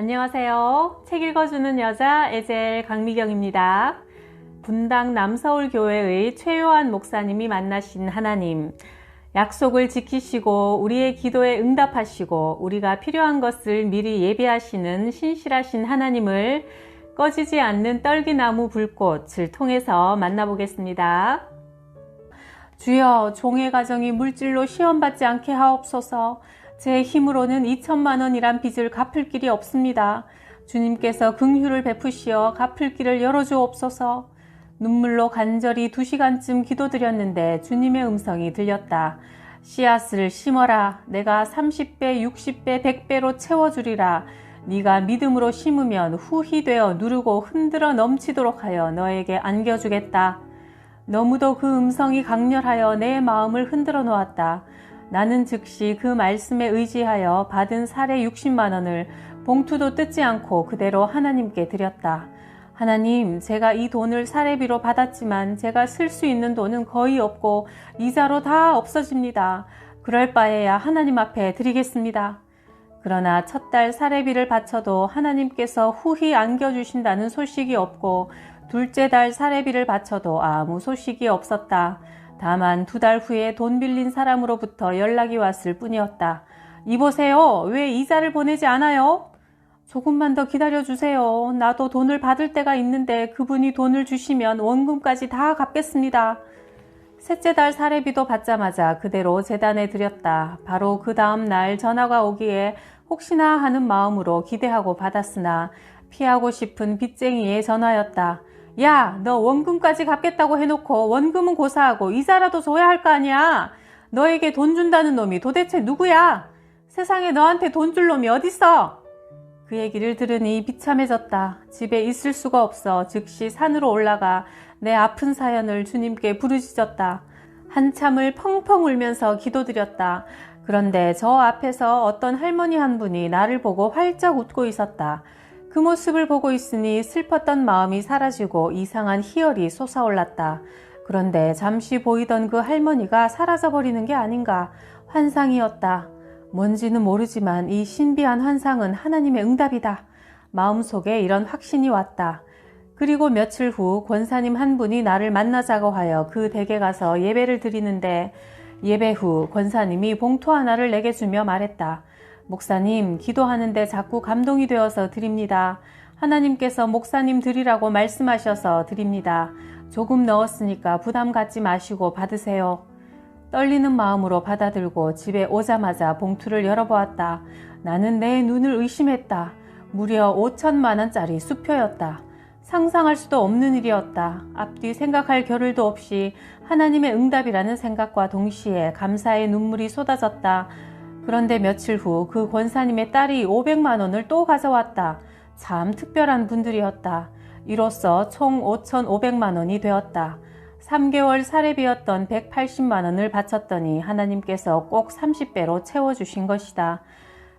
안녕하세요. 책 읽어주는 여자 에젤 강미경입니다. 분당 남서울교회의 최요한 목사님이 만나신 하나님. 약속을 지키시고 우리의 기도에 응답하시고 우리가 필요한 것을 미리 예비하시는 신실하신 하나님을 꺼지지 않는 떨기나무 불꽃을 통해서 만나보겠습니다. 주여 종의 가정이 물질로 시험받지 않게 하옵소서 제 힘으로는 2천만 원이란 빚을 갚을 길이 없습니다. 주님께서 긍휼을 베푸시어 갚을 길을 열어주옵소서 눈물로 간절히 두 시간쯤 기도드렸는데 주님의 음성이 들렸다. 씨앗을 심어라. 내가 30배, 60배, 100배로 채워주리라. 네가 믿음으로 심으면 후히 되어 누르고 흔들어 넘치도록 하여 너에게 안겨주겠다. 너무도 그 음성이 강렬하여 내 마음을 흔들어 놓았다. 나는 즉시 그 말씀에 의지하여 받은 사례 60만 원을 봉투도 뜯지 않고 그대로 하나님께 드렸다. 하나님, 제가 이 돈을 사례비로 받았지만 제가 쓸 수 있는 돈은 거의 없고 이자로 다 없어집니다. 그럴 바에야 하나님 앞에 드리겠습니다. 그러나 첫 달 사례비를 바쳐도 하나님께서 후히 안겨주신다는 소식이 없고 둘째 달 사례비를 바쳐도 아무 소식이 없었다. 다만 두 달 후에 돈 빌린 사람으로부터 연락이 왔을 뿐이었다. 이보세요. 왜 이자를 보내지 않아요? 조금만 더 기다려 주세요. 나도 돈을 받을 때가 있는데 그분이 돈을 주시면 원금까지 다 갚겠습니다. 셋째 달 사례비도 받자마자 그대로 재단에 드렸다. 바로 그 다음 날 전화가 오기에 혹시나 하는 마음으로 기대하고 받았으나 피하고 싶은 빚쟁이의 전화였다. 야, 너 원금까지 갚겠다고 해놓고 원금은 고사하고 이자라도 줘야 할 거 아니야. 너에게 돈 준다는 놈이 도대체 누구야? 세상에 너한테 돈 줄 놈이 어딨어? 그 얘기를 들으니 비참해졌다. 집에 있을 수가 없어 즉시 산으로 올라가 내 아픈 사연을 주님께 부르짖었다. 한참을 펑펑 울면서 기도드렸다. 그런데 저 앞에서 어떤 할머니 한 분이 나를 보고 활짝 웃고 있었다. 그 모습을 보고 있으니 슬펐던 마음이 사라지고 이상한 희열이 솟아올랐다. 그런데 잠시 보이던 그 할머니가 사라져버리는 게 아닌가 환상이었다. 뭔지는 모르지만 이 신비한 환상은 하나님의 응답이다. 마음속에 이런 확신이 왔다. 그리고 며칠 후 권사님 한 분이 나를 만나자고 하여 그 댁에 가서 예배를 드리는데 예배 후 권사님이 봉투 하나를 내게 주며 말했다. 목사님, 기도하는데 자꾸 감동이 되어서 드립니다. 하나님께서 목사님 드리라고 말씀하셔서 드립니다. 조금 넣었으니까 부담 갖지 마시고 받으세요. 떨리는 마음으로 받아들고 집에 오자마자 봉투를 열어보았다. 나는 내 눈을 의심했다. 무려 5천만 원짜리 수표였다. 상상할 수도 없는 일이었다. 앞뒤 생각할 겨를도 없이 하나님의 응답이라는 생각과 동시에 감사의 눈물이 쏟아졌다. 그런데 며칠 후 그 권사님의 딸이 500만 원을 또 가져왔다. 참 특별한 분들이었다. 이로써 총 5,500만 원이 되었다. 3개월 사례비였던 180만 원을 바쳤더니 하나님께서 꼭 30배로 채워주신 것이다.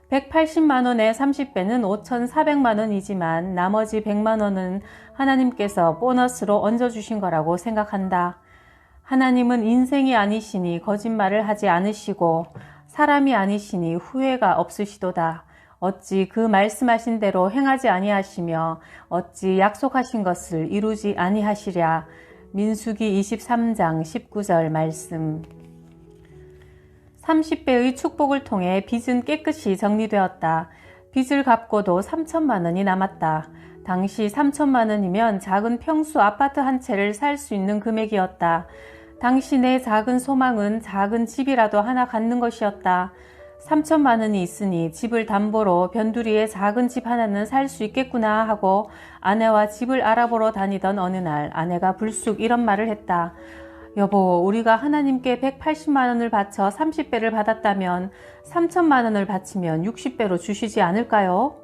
180만 원의 30배는 5,400만 원이지만 나머지 100만 원은 하나님께서 보너스로 얹어주신 거라고 생각한다. 하나님은 인생이 아니시니 거짓말을 하지 않으시고 사람이 아니시니 후회가 없으시도다. 어찌 그 말씀하신 대로 행하지 아니하시며 어찌 약속하신 것을 이루지 아니하시랴. 민수기 23장 19절 말씀. 30배의 축복을 통해 빚은 깨끗이 정리되었다. 빚을 갚고도 3천만 원이 남았다. 당시 3천만 원이면 작은 평수 아파트 한 채를 살 수 있는 금액이었다. 당신의 작은 소망은 작은 집이라도 하나 갖는 것이었다. 3천만 원이 있으니 집을 담보로 변두리에 작은 집 하나는 살 수 있겠구나 하고 아내와 집을 알아보러 다니던 어느 날 아내가 불쑥 이런 말을 했다. 여보, 우리가 하나님께 180만 원을 바쳐 30배를 받았다면 3천만 원을 바치면 60배로 주시지 않을까요?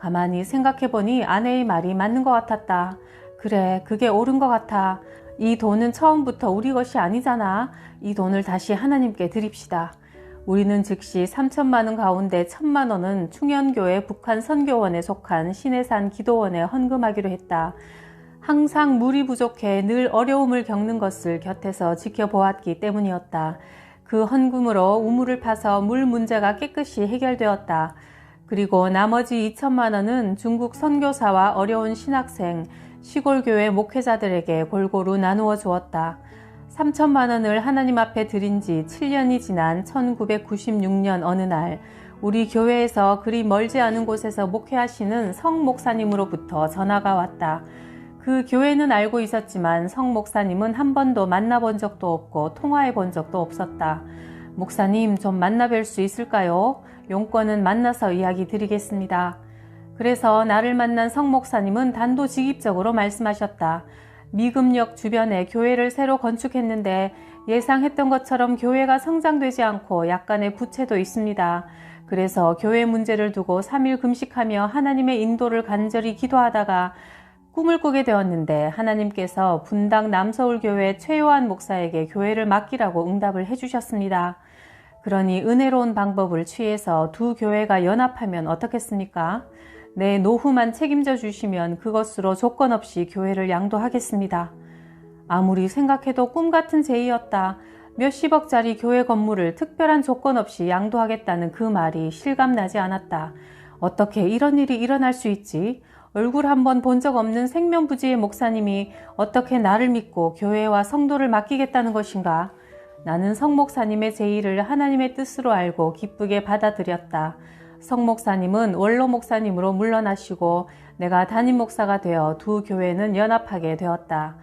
가만히 생각해보니 아내의 말이 맞는 것 같았다. 그래, 그게 옳은 것 같아. 이 돈은 처음부터 우리 것이 아니잖아. 이 돈을 다시 하나님께 드립시다. 우리는 즉시 3천만 원 가운데 1천만 원은 충현교회 북한 선교원에 속한 신해산 기도원에 헌금하기로 했다. 항상 물이 부족해 늘 어려움을 겪는 것을 곁에서 지켜보았기 때문이었다. 그 헌금으로 우물을 파서 물 문제가 깨끗이 해결되었다. 그리고 나머지 2천만 원은 중국 선교사와 어려운 신학생, 시골교회 목회자들에게 골고루 나누어 주었다. 3천만 원을 하나님 앞에 드린 지 7년이 지난 1996년 어느 날 우리 교회에서 그리 멀지 않은 곳에서 목회하시는 성 목사님으로부터 전화가 왔다. 그 교회는 알고 있었지만 성 목사님은 한 번도 만나본 적도 없고 통화해 본 적도 없었다. 목사님 좀 만나 뵐 수 있을까요? 용건은 만나서 이야기 드리겠습니다. 그래서 나를 만난 성 목사님은 단도직입적으로 말씀하셨다. 미금역 주변에 교회를 새로 건축했는데 예상했던 것처럼 교회가 성장되지 않고 약간의 부채도 있습니다. 그래서 교회 문제를 두고 3일 금식하며 하나님의 인도를 간절히 기도하다가 꿈을 꾸게 되었는데 하나님께서 분당 남서울교회 최요한 목사에게 교회를 맡기라고 응답을 해주셨습니다. 그러니 은혜로운 방법을 취해서 두 교회가 연합하면 어떻겠습니까? 내 노후만 책임져 주시면 그것으로 조건 없이 교회를 양도하겠습니다. 아무리 생각해도 꿈 같은 제의였다. 몇십억짜리 교회 건물을 특별한 조건 없이 양도하겠다는 그 말이 실감나지 않았다. 어떻게 이런 일이 일어날 수 있지? 얼굴 한번 본 적 없는 생면부지의 목사님이 어떻게 나를 믿고 교회와 성도를 맡기겠다는 것인가? 나는 성 목사님의 제의를 하나님의 뜻으로 알고 기쁘게 받아들였다. 성 목사님은 원로 목사님으로 물러나시고 내가 담임 목사가 되어 두 교회는 연합하게 되었다.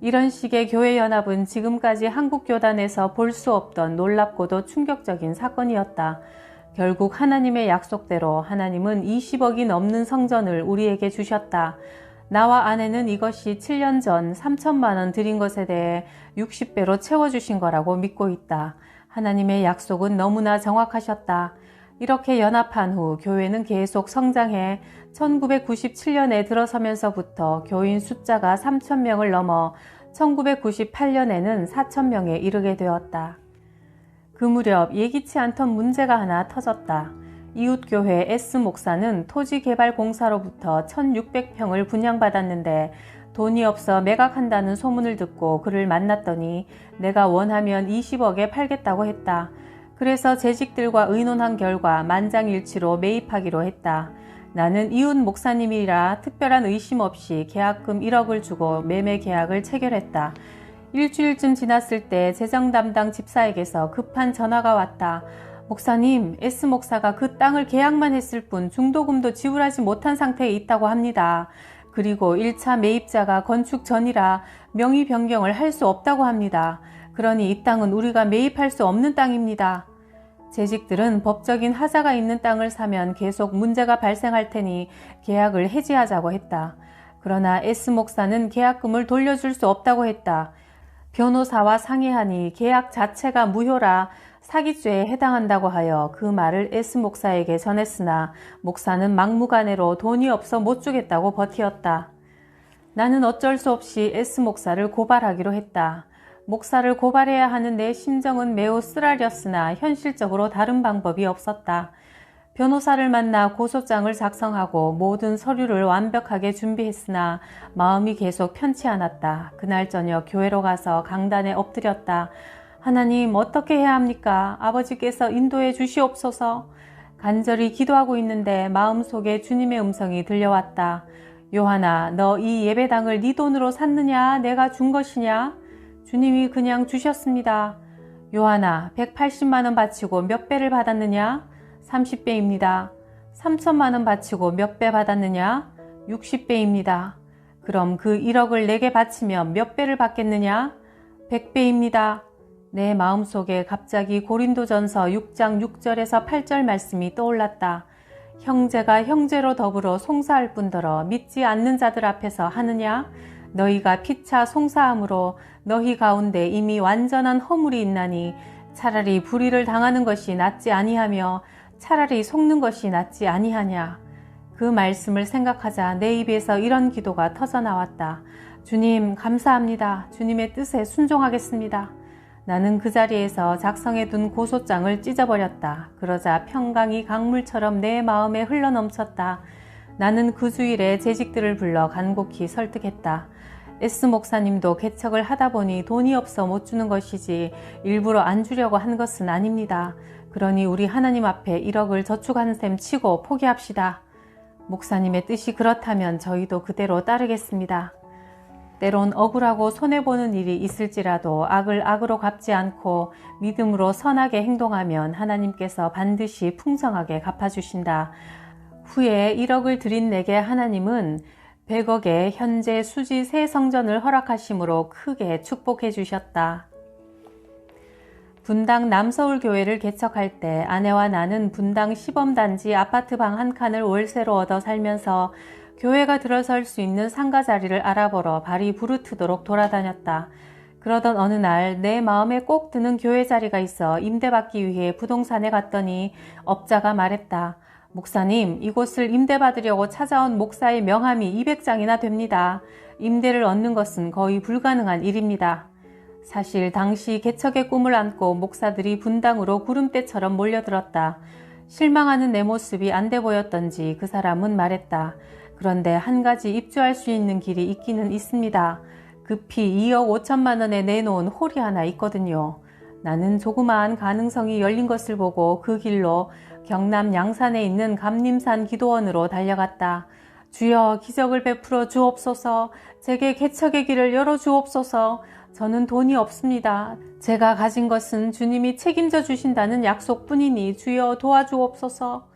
이런 식의 교회 연합은 지금까지 한국 교단에서 볼 수 없던 놀랍고도 충격적인 사건이었다. 결국 하나님의 약속대로 하나님은 20억이 넘는 성전을 우리에게 주셨다. 나와 아내는 이것이 7년 전 3천만 원 드린 것에 대해 60배로 채워주신 거라고 믿고 있다. 하나님의 약속은 너무나 정확하셨다. 이렇게 연합한 후 교회는 계속 성장해 1997년에 들어서면서부터 교인 숫자가 3천명을 넘어 1998년에는 4천명에 이르게 되었다. 그 무렵 예기치 않던 문제가 하나 터졌다. 이웃교회 S 목사는 토지개발공사로부터 1600평을 분양받았는데 돈이 없어 매각한다는 소문을 듣고 그를 만났더니 내가 원하면 20억에 팔겠다고 했다. 그래서 재직들과 의논한 결과 만장일치로 매입하기로 했다. 나는 이웃 목사님이라 특별한 의심 없이 계약금 1억을 주고 매매 계약을 체결했다. 일주일쯤 지났을 때 재정 담당 집사에게서 급한 전화가 왔다. 목사님, S 목사가 그 땅을 계약만 했을 뿐 중도금도 지불하지 못한 상태에 있다고 합니다. 그리고 1차 매입자가 건축 전이라 명의 변경을 할 수 없다고 합니다. 그러니 이 땅은 우리가 매입할 수 없는 땅입니다. 재직들은 법적인 하자가 있는 땅을 사면 계속 문제가 발생할 테니 계약을 해지하자고 했다. 그러나 S 목사는 계약금을 돌려줄 수 없다고 했다. 변호사와 상의하니 계약 자체가 무효라 사기죄에 해당한다고 하여 그 말을 S 목사에게 전했으나 목사는 막무가내로 돈이 없어 못 주겠다고 버티었다. 나는 어쩔 수 없이 S 목사를 고발하기로 했다. 목사를 고발해야 하는 내 심정은 매우 쓰라렸으나 현실적으로 다른 방법이 없었다. 변호사를 만나 고소장을 작성하고 모든 서류를 완벽하게 준비했으나 마음이 계속 편치 않았다. 그날 저녁 교회로 가서 강단에 엎드렸다. 하나님 어떻게 해야 합니까? 아버지께서 인도해 주시옵소서. 간절히 기도하고 있는데 마음속에 주님의 음성이 들려왔다. 요하나 너 이 예배당을 네 돈으로 샀느냐 내가 준 것이냐? 주님이 그냥 주셨습니다. 요하나 180만 원 바치고 몇 배를 받았느냐? 30배입니다. 3천만 원 바치고 몇 배 받았느냐? 60배입니다. 그럼 그 1억을 내게 바치면 몇 배를 받겠느냐? 100배입니다. 내 마음속에 갑자기 고린도전서 6장 6절에서 8절 말씀이 떠올랐다. 형제가 형제로 더불어 송사할 뿐더러 믿지 않는 자들 앞에서 하느냐? 너희가 피차 송사함으로 너희 가운데 이미 완전한 허물이 있나니 차라리 불의를 당하는 것이 낫지 아니하며 차라리 속는 것이 낫지 아니하냐. 그 말씀을 생각하자 내 입에서 이런 기도가 터져 나왔다. 주님, 감사합니다. 주님의 뜻에 순종하겠습니다. 나는 그 자리에서 작성해 둔 고소장을 찢어버렸다. 그러자 평강이 강물처럼 내 마음에 흘러넘쳤다. 나는 그 주일에 재직들을 불러 간곡히 설득했다. S 목사님도 개척을 하다 보니 돈이 없어 못 주는 것이지 일부러 안 주려고 한 것은 아닙니다. 그러니 우리 하나님 앞에 1억을 저축하는 셈 치고 포기합시다. 목사님의 뜻이 그렇다면 저희도 그대로 따르겠습니다. 때론 억울하고 손해보는 일이 있을지라도 악을 악으로 갚지 않고 믿음으로 선하게 행동하면 하나님께서 반드시 풍성하게 갚아주신다. 후에 1억을 드린 내게 하나님은 100억의 현재 수지 새 성전을 허락하심으로 크게 축복해 주셨다. 분당 남서울 교회를 개척할 때 아내와 나는 분당 시범단지 아파트 방 한 칸을 월세로 얻어 살면서 교회가 들어설 수 있는 상가 자리를 알아보러 발이 부르트도록 돌아다녔다. 그러던 어느 날 내 마음에 꼭 드는 교회 자리가 있어 임대받기 위해 부동산에 갔더니 업자가 말했다. 목사님, 이곳을 임대받으려고 찾아온 목사의 명함이 200장이나 됩니다. 임대를 얻는 것은 거의 불가능한 일입니다. 사실 당시 개척의 꿈을 안고 목사들이 분당으로 구름대처럼 몰려들었다. 실망하는 내 모습이 안 돼 보였던지 그 사람은 말했다. 그런데 한 가지 입주할 수 있는 길이 있기는 있습니다. 급히 2억 5천만 원에 내놓은 홀이 하나 있거든요. 나는 조그마한 가능성이 열린 것을 보고 그 길로 경남 양산에 있는 감림산 기도원으로 달려갔다. 주여 기적을 베풀어 주옵소서, 제게 개척의 길을 열어 주옵소서, 저는 돈이 없습니다. 제가 가진 것은 주님이 책임져 주신다는 약속뿐이니 주여 도와주옵소서.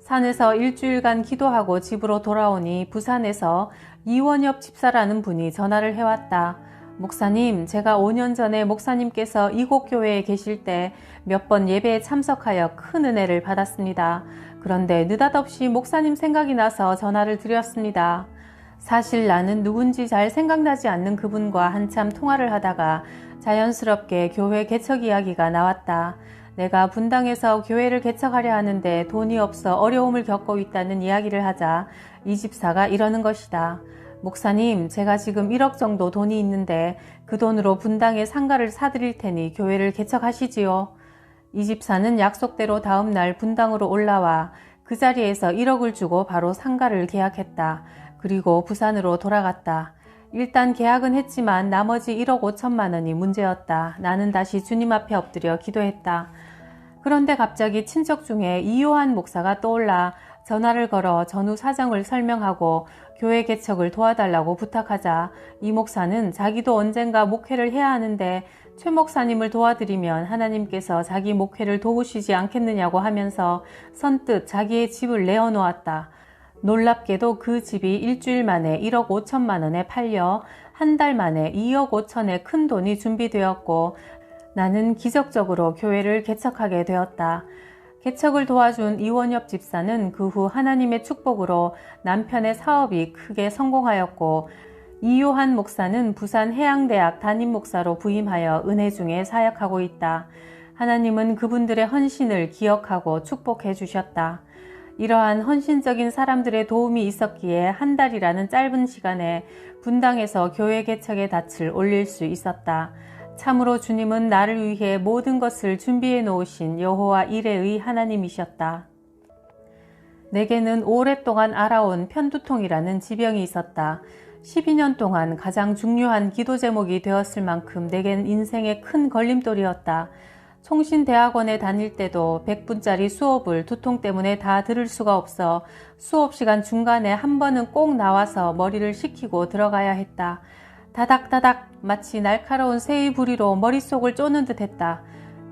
산에서 일주일간 기도하고 집으로 돌아오니 부산에서 이원엽 집사라는 분이 전화를 해왔다. 목사님, 제가 5년 전에 목사님께서 이곳 교회에 계실 때 몇 번 예배에 참석하여 큰 은혜를 받았습니다. 그런데 느닷없이 목사님 생각이 나서 전화를 드렸습니다. 사실 나는 누군지 잘 생각나지 않는 그분과 한참 통화를 하다가 자연스럽게 교회 개척 이야기가 나왔다. 내가 분당에서 교회를 개척하려 하는데 돈이 없어 어려움을 겪고 있다는 이야기를 하자 이 집사가 이러는 것이다. 목사님, 제가 지금 1억 정도 돈이 있는데 그 돈으로 분당에 상가를 사드릴 테니 교회를 개척하시지요. 이 집사는 약속대로 다음 날 분당으로 올라와 그 자리에서 1억을 주고 바로 상가를 계약했다. 그리고 부산으로 돌아갔다. 일단 계약은 했지만 나머지 1억 5천만 원이 문제였다. 나는 다시 주님 앞에 엎드려 기도했다. 그런데 갑자기 친척 중에 이요한 목사가 떠올라 전화를 걸어 전후 사정을 설명하고 교회 개척을 도와달라고 부탁하자 이 목사는 자기도 언젠가 목회를 해야 하는데 최 목사님을 도와드리면 하나님께서 자기 목회를 도우시지 않겠느냐고 하면서 선뜻 자기의 집을 내어놓았다. 놀랍게도 그 집이 일주일 만에 1억 5천만 원에 팔려 한 달 만에 2억 5천의 큰 돈이 준비되었고 나는 기적적으로 교회를 개척하게 되었다. 개척을 도와준 이원엽 집사는 그 후 하나님의 축복으로 남편의 사업이 크게 성공하였고 이요한 목사는 부산 해양대학 담임 목사로 부임하여 은혜 중에 사역하고 있다. 하나님은 그분들의 헌신을 기억하고 축복해 주셨다. 이러한 헌신적인 사람들의 도움이 있었기에 한 달이라는 짧은 시간에 분당에서 교회 개척의 닻을 올릴 수 있었다. 참으로 주님은 나를 위해 모든 것을 준비해 놓으신 여호와 이레의 하나님이셨다. 내게는 오랫동안 알아온 편두통이라는 지병이 있었다. 12년 동안 가장 중요한 기도 제목이 되었을 만큼 내겐 인생의 큰 걸림돌이었다. 총신대학원에 다닐 때도 100분짜리 수업을 두통 때문에 다 들을 수가 없어 수업 시간 중간에 한 번은 꼭 나와서 머리를 식히고 들어가야 했다. 다닥다닥 마치 날카로운 새의 부리로 머릿속을 쪼는 듯 했다.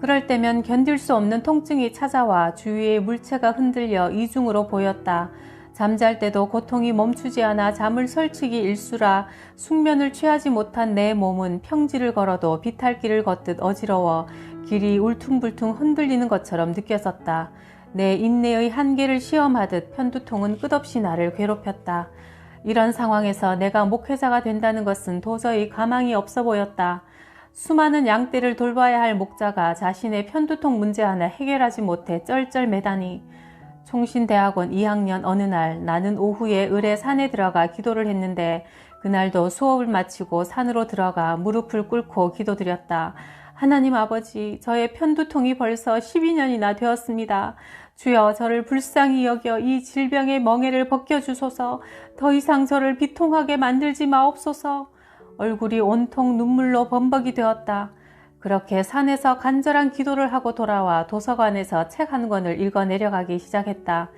그럴 때면 견딜 수 없는 통증이 찾아와 주위의 물체가 흔들려 이중으로 보였다. 잠잘 때도 고통이 멈추지 않아 잠을 설치기 일수라 숙면을 취하지 못한 내 몸은 평지를 걸어도 비탈길을 걷듯 어지러워 길이 울퉁불퉁 흔들리는 것처럼 느껴졌다. 내 인내의 한계를 시험하듯 편두통은 끝없이 나를 괴롭혔다. 이런 상황에서 내가 목회자가 된다는 것은 도저히 가망이 없어 보였다. 수많은 양떼를 돌봐야 할 목자가 자신의 편두통 문제 하나 해결하지 못해 쩔쩔매다니 총신대학원 2학년 어느 날 나는 오후에 을의 산에 들어가 기도를 했는데 그날도 수업을 마치고 산으로 들어가 무릎을 꿇고 기도드렸다. 하나님 아버지, 저의 편두통이 벌써 12년이나 되었습니다. 주여 저를 불쌍히 여겨 이 질병의 멍해를 벗겨주소서 더 이상 저를 비통하게 만들지 마옵소서 얼굴이 온통 눈물로 범벅이 되었다. 그렇게 산에서 간절한 기도를 하고 돌아와 도서관에서 책 한 권을 읽어 내려가기 시작했다.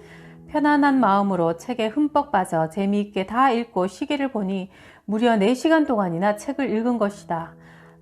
편안한 마음으로 책에 흠뻑 빠져 재미있게 다 읽고 시계를 보니 무려 4시간 동안이나 책을 읽은 것이다.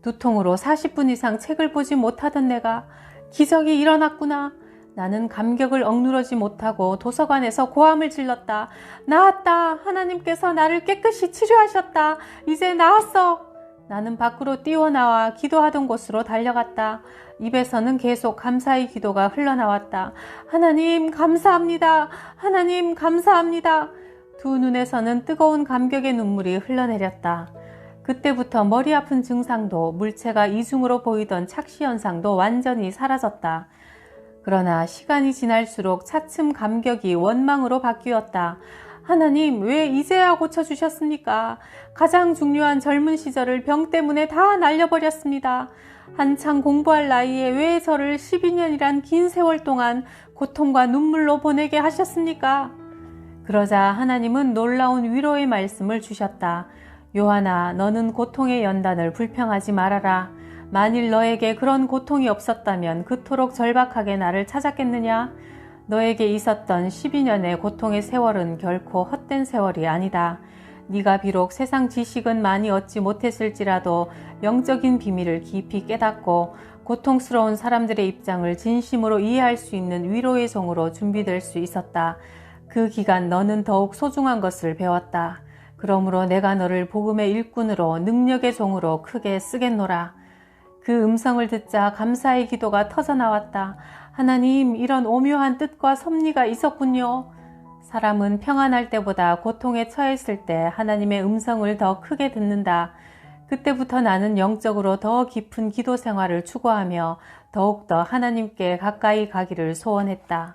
두통으로 40분 이상 책을 보지 못하던 내가 기적이 일어났구나. 나는 감격을 억누르지 못하고 도서관에서 고함을 질렀다. 나았다. 하나님께서 나를 깨끗이 치료하셨다. 이제 나았어. 나는 밖으로 뛰어나와 기도하던 곳으로 달려갔다. 입에서는 계속 감사의 기도가 흘러나왔다. 하나님, 감사합니다. 하나님, 감사합니다. 두 눈에서는 뜨거운 감격의 눈물이 흘러내렸다. 그때부터 머리 아픈 증상도 물체가 이중으로 보이던 착시 현상도 완전히 사라졌다. 그러나 시간이 지날수록 차츰 감격이 원망으로 바뀌었다. 하나님, 왜 이제야 고쳐주셨습니까? 가장 중요한 젊은 시절을 병 때문에 다 날려버렸습니다. 한창 공부할 나이에 왜 저를 12년이란 긴 세월 동안 고통과 눈물로 보내게 하셨습니까? 그러자 하나님은 놀라운 위로의 말씀을 주셨다. 요한아, 너는 고통의 연단을 불평하지 말아라. 만일 너에게 그런 고통이 없었다면 그토록 절박하게 나를 찾았겠느냐? 너에게 있었던 12년의 고통의 세월은 결코 헛된 세월이 아니다. 네가 비록 세상 지식은 많이 얻지 못했을지라도 영적인 비밀을 깊이 깨닫고 고통스러운 사람들의 입장을 진심으로 이해할 수 있는 위로의 종으로 준비될 수 있었다. 그 기간 너는 더욱 소중한 것을 배웠다. 그러므로 내가 너를 복음의 일꾼으로 능력의 종으로 크게 쓰겠노라. 그 음성을 듣자 감사의 기도가 터져 나왔다. 하나님, 이런 오묘한 뜻과 섭리가 있었군요. 사람은 평안할 때보다 고통에 처했을 때 하나님의 음성을 더 크게 듣는다. 그때부터 나는 영적으로 더 깊은 기도 생활을 추구하며 더욱더 하나님께 가까이 가기를 소원했다.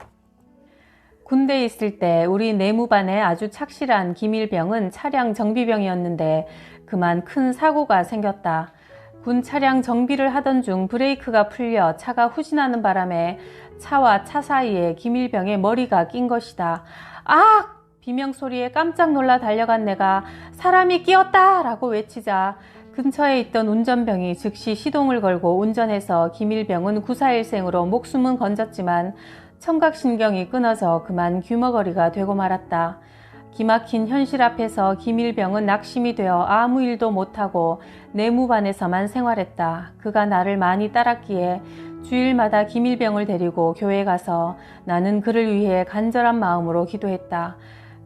군대에 있을 때 우리 내무반에 아주 착실한 기밀병은 차량 정비병이었는데 그만 큰 사고가 생겼다. 군 차량 정비를 하던 중 브레이크가 풀려 차가 후진하는 바람에 차와 차 사이에 기밀병의 머리가 낀 것이다. 아! 비명 소리에 깜짝 놀라 달려간 내가 사람이 끼었다! 라고 외치자 근처에 있던 운전병이 즉시 시동을 걸고 운전해서 기밀병은 구사일생으로 목숨은 건졌지만 청각신경이 끊어져 그만 귀머거리가 되고 말았다. 기막힌 현실 앞에서 김일병은 낙심이 되어 아무 일도 못하고 내무반에서만 생활했다. 그가 나를 많이 따랐기에 주일마다 김일병을 데리고 교회 가서 나는 그를 위해 간절한 마음으로 기도했다.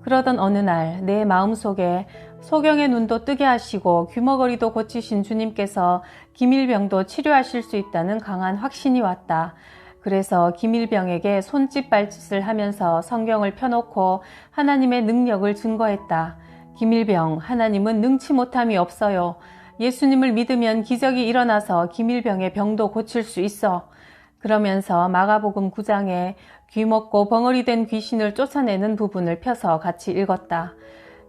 그러던 어느 날 내 마음속에 소경의 눈도 뜨게 하시고 귀머거리도 고치신 주님께서 김일병도 치료하실 수 있다는 강한 확신이 왔다. 그래서 김일병에게 손짓 발짓을 하면서 성경을 펴놓고 하나님의 능력을 증거했다. 김일병, 하나님은 능치 못함이 없어요. 예수님을 믿으면 기적이 일어나서 김일병의 병도 고칠 수 있어. 그러면서 마가복음 9장에 귀먹고 벙어리 된 귀신을 쫓아내는 부분을 펴서 같이 읽었다.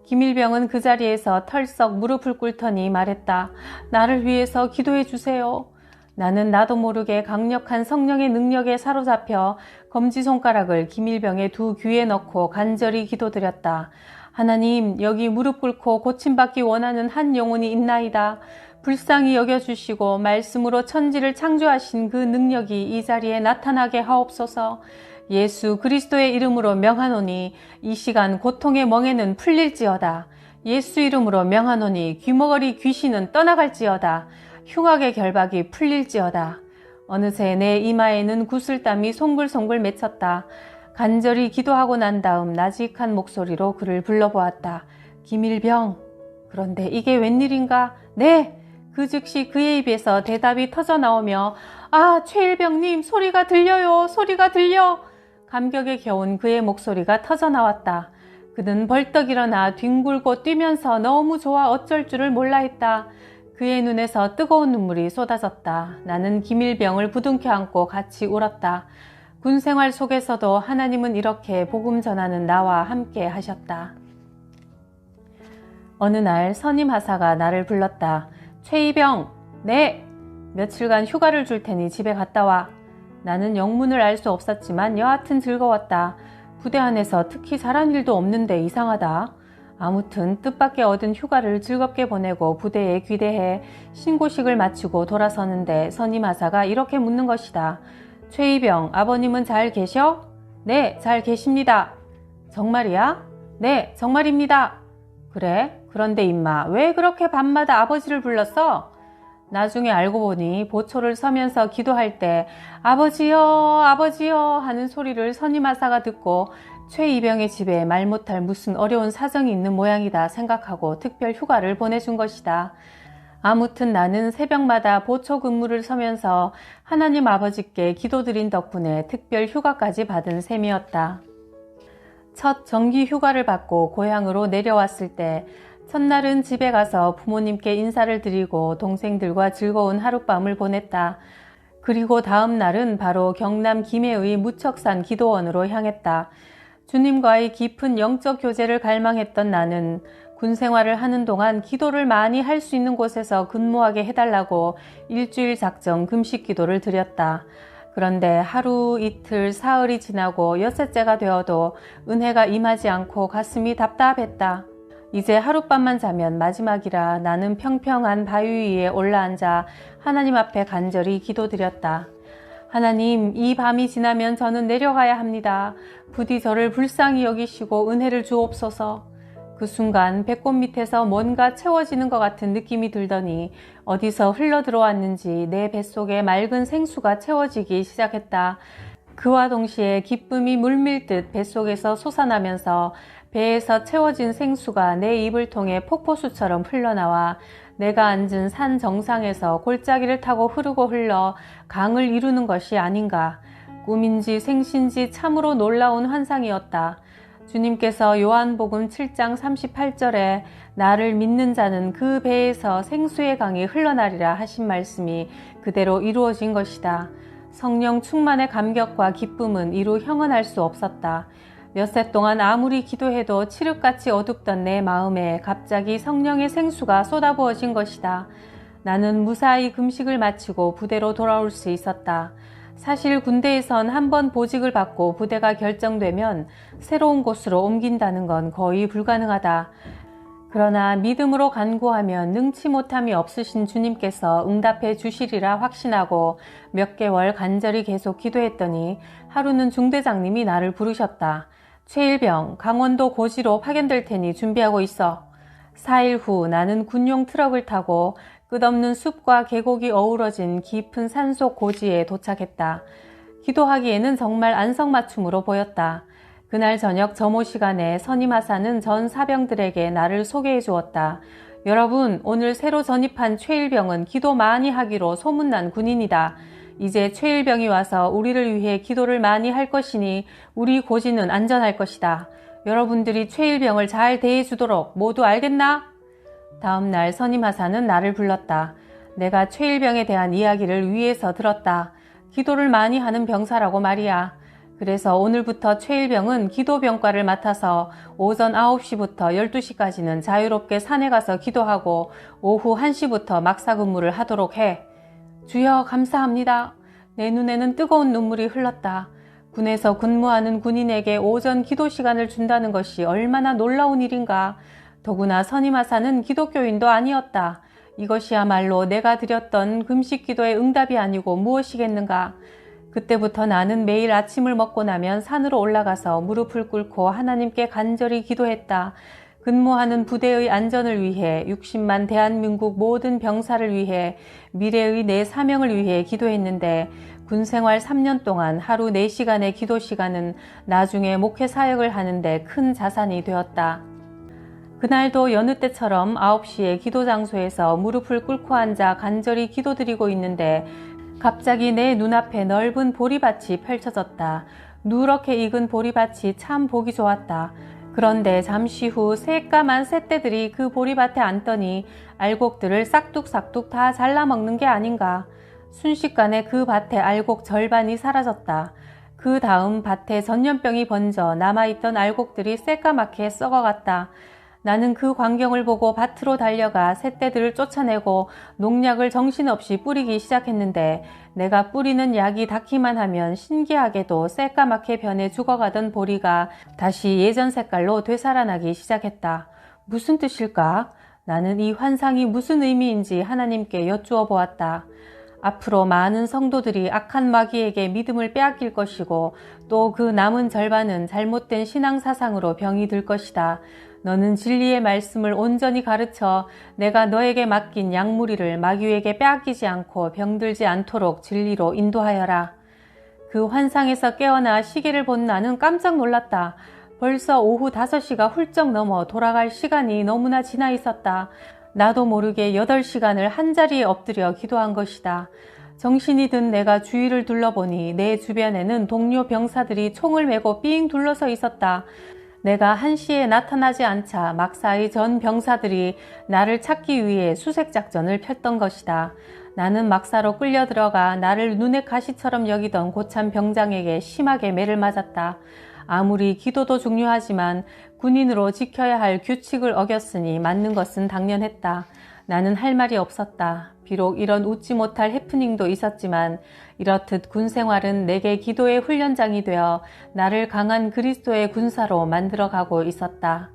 김일병은 그 자리에서 털썩 무릎을 꿇더니 말했다. 나를 위해서 기도해 주세요. 나는 나도 모르게 강력한 성령의 능력에 사로잡혀 검지손가락을 김일병의 두 귀에 넣고 간절히 기도드렸다. 하나님, 여기 무릎 꿇고 고침받기 원하는 한 영혼이 있나이다. 불쌍히 여겨주시고 말씀으로 천지를 창조하신 그 능력이 이 자리에 나타나게 하옵소서. 예수 그리스도의 이름으로 명하노니 이 시간 고통의 멍에는 풀릴지어다. 예수 이름으로 명하노니 귀머거리 귀신은 떠나갈지어다. 흉악의 결박이 풀릴지어다. 어느새 내 이마에는 구슬땀이 송글송글 맺혔다. 간절히 기도하고 난 다음 나직한 목소리로 그를 불러보았다. 김일병. 그런데 이게 웬일인가? 네! 그 즉시 그의 입에서 대답이 터져 나오며 아, 최일병님, 소리가 들려요. 소리가 들려. 감격에 겨운 그의 목소리가 터져 나왔다. 그는 벌떡 일어나 뒹굴고 뛰면서 너무 좋아 어쩔 줄을 몰라 했다. 그의 눈에서 뜨거운 눈물이 쏟아졌다. 나는 기밀병을 부둥켜 안고 같이 울었다. 군 생활 속에서도 하나님은 이렇게 복음 전하는 나와 함께 하셨다. 어느 날 선임 하사가 나를 불렀다. 최이병, 네! 며칠간 휴가를 줄 테니 집에 갔다 와. 나는 영문을 알 수 없었지만 여하튼 즐거웠다. 부대 안에서 특히 잘한 일도 없는데 이상하다. 아무튼 뜻밖의 얻은 휴가를 즐겁게 보내고 부대에 귀대해 신고식을 마치고 돌아서는데 선임하사가 이렇게 묻는 것이다. 최이병, 아버님은 잘 계셔? 네, 잘 계십니다. 정말이야? 네, 정말입니다. 그래? 그런데 임마, 왜 그렇게 밤마다 아버지를 불렀어? 나중에 알고 보니 보초를 서면서 기도할 때 아버지여, 아버지여 하는 소리를 선임하사가 듣고 최이병의 집에 말 못할 무슨 어려운 사정이 있는 모양이다 생각하고 특별 휴가를 보내준 것이다. 아무튼 나는 새벽마다 보초 근무를 서면서 하나님 아버지께 기도드린 덕분에 특별 휴가까지 받은 셈이었다. 첫 정기 휴가를 받고 고향으로 내려왔을 때 첫날은 집에 가서 부모님께 인사를 드리고 동생들과 즐거운 하룻밤을 보냈다. 그리고 다음 날은 바로 경남 김해의 무척산 기도원으로 향했다. 주님과의 깊은 영적 교제를 갈망했던 나는 군 생활을 하는 동안 기도를 많이 할 수 있는 곳에서 근무하게 해달라고 일주일 작정 금식 기도를 드렸다. 그런데 하루, 이틀, 사흘이 지나고 여섯째가 되어도 은혜가 임하지 않고 가슴이 답답했다. 이제 하룻밤만 자면 마지막이라 나는 평평한 바위 위에 올라앉아 하나님 앞에 간절히 기도드렸다. 하나님, 이 밤이 지나면 저는 내려가야 합니다. 부디 저를 불쌍히 여기시고 은혜를 주옵소서. 그 순간 배꼽 밑에서 뭔가 채워지는 것 같은 느낌이 들더니 어디서 흘러 들어왔는지 내 뱃속에 맑은 생수가 채워지기 시작했다. 그와 동시에 기쁨이 물밀듯 뱃속에서 솟아나면서 배에서 채워진 생수가 내 입을 통해 폭포수처럼 흘러나와 내가 앉은 산 정상에서 골짜기를 타고 흐르고 흘러 강을 이루는 것이 아닌가. 꿈인지 생신지 참으로 놀라운 환상이었다. 주님께서 요한복음 7장 38절에 나를 믿는 자는 그 배에서 생수의 강이 흘러나리라 하신 말씀이 그대로 이루어진 것이다. 성령 충만의 감격과 기쁨은 이루 형언할 수 없었다. 몇세 동안 아무리 기도해도 칠흑같이 어둡던 내 마음에 갑자기 성령의 생수가 쏟아부어진 것이다. 나는 무사히 금식을 마치고 부대로 돌아올 수 있었다. 사실 군대에선 한 번 보직을 받고 부대가 결정되면 새로운 곳으로 옮긴다는 건 거의 불가능하다. 그러나 믿음으로 간구하면 능치 못함이 없으신 주님께서 응답해 주시리라 확신하고 몇 개월 간절히 계속 기도했더니 하루는 중대장님이 나를 부르셨다. 최일병, 강원도 고지로 파견될 테니 준비하고 있어. 4일 후 나는 군용 트럭을 타고 끝없는 숲과 계곡이 어우러진 깊은 산속 고지에 도착했다. 기도하기에는 정말 안성맞춤으로 보였다. 그날 저녁 점호 시간에 선임하사는 전 사병들에게 나를 소개해 주었다. 여러분, 오늘 새로 전입한 최일병은 기도 많이 하기로 소문난 군인이다. 이제 최일병이 와서 우리를 위해 기도를 많이 할 것이니 우리 고지는 안전할 것이다. 여러분들이 최일병을 잘 대해 주도록 모두 알겠나? 다음 날 선임 하사는 나를 불렀다. 내가 최일병에 대한 이야기를 위에서 들었다. 기도를 많이 하는 병사라고 말이야. 그래서 오늘부터 최일병은 기도병과를 맡아서 오전 9시부터 12시까지는 자유롭게 산에 가서 기도하고 오후 1시부터 막사 근무를 하도록 해. 주여 감사합니다. 내 눈에는 뜨거운 눈물이 흘렀다. 군에서 근무하는 군인에게 오전 기도 시간을 준다는 것이 얼마나 놀라운 일인가. 더구나 선임하사는 기독교인도 아니었다. 이것이야말로 내가 드렸던 금식 기도의 응답이 아니고 무엇이겠는가. 그때부터 나는 매일 아침을 먹고 나면 산으로 올라가서 무릎을 꿇고 하나님께 간절히 기도했다. 근무하는 부대의 안전을 위해 60만 대한민국 모든 병사를 위해 미래의 내 사명을 위해 기도했는데 군 생활 3년 동안 하루 4시간의 기도 시간은 나중에 목회 사역을 하는데 큰 자산이 되었다. 그날도 여느 때처럼 9시에 기도 장소에서 무릎을 꿇고 앉아 간절히 기도드리고 있는데 갑자기 내 눈앞에 넓은 보리밭이 펼쳐졌다. 누렇게 익은 보리밭이 참 보기 좋았다. 그런데 잠시 후 새까만 새떼들이 그 보리밭에 앉더니 알곡들을 싹둑싹둑 다 잘라먹는 게 아닌가. 순식간에 그 밭의 알곡 절반이 사라졌다. 그 다음 밭에 전염병이 번져 남아있던 알곡들이 새까맣게 썩어갔다. 나는 그 광경을 보고 밭으로 달려가 새떼들을 쫓아내고 농약을 정신없이 뿌리기 시작했는데 내가 뿌리는 약이 닿기만 하면 신기하게도 새까맣게 변해 죽어가던 보리가 다시 예전 색깔로 되살아나기 시작했다. 무슨 뜻일까? 나는 이 환상이 무슨 의미인지 하나님께 여쭈어 보았다. 앞으로 많은 성도들이 악한 마귀에게 믿음을 빼앗길 것이고 또 그 남은 절반은 잘못된 신앙 사상으로 병이 들 것이다. 너는 진리의 말씀을 온전히 가르쳐 내가 너에게 맡긴 약무리를 마귀에게 빼앗기지 않고 병들지 않도록 진리로 인도하여라. 그 환상에서 깨어나 시계를 본 나는 깜짝 놀랐다. 벌써 오후 5시가 훌쩍 넘어 돌아갈 시간이 너무나 지나 있었다. 나도 모르게 8시간을 한자리에 엎드려 기도한 것이다. 정신이 든 내가 주위를 둘러보니 내 주변에는 동료 병사들이 총을 메고 삥 둘러서 있었다. 내가 한시에 나타나지 않자 막사의 전 병사들이 나를 찾기 위해 수색 작전을 폈던 것이다. 나는 막사로 끌려 들어가 나를 눈의 가시처럼 여기던 고참 병장에게 심하게 매를 맞았다. 아무리 기도도 중요하지만 군인으로 지켜야 할 규칙을 어겼으니 맞는 것은 당연했다. 나는 할 말이 없었다. 비록 이런 웃지 못할 해프닝도 있었지만 이렇듯 군 생활은 내게 기도의 훈련장이 되어 나를 강한 그리스도의 군사로 만들어 가고 있었다.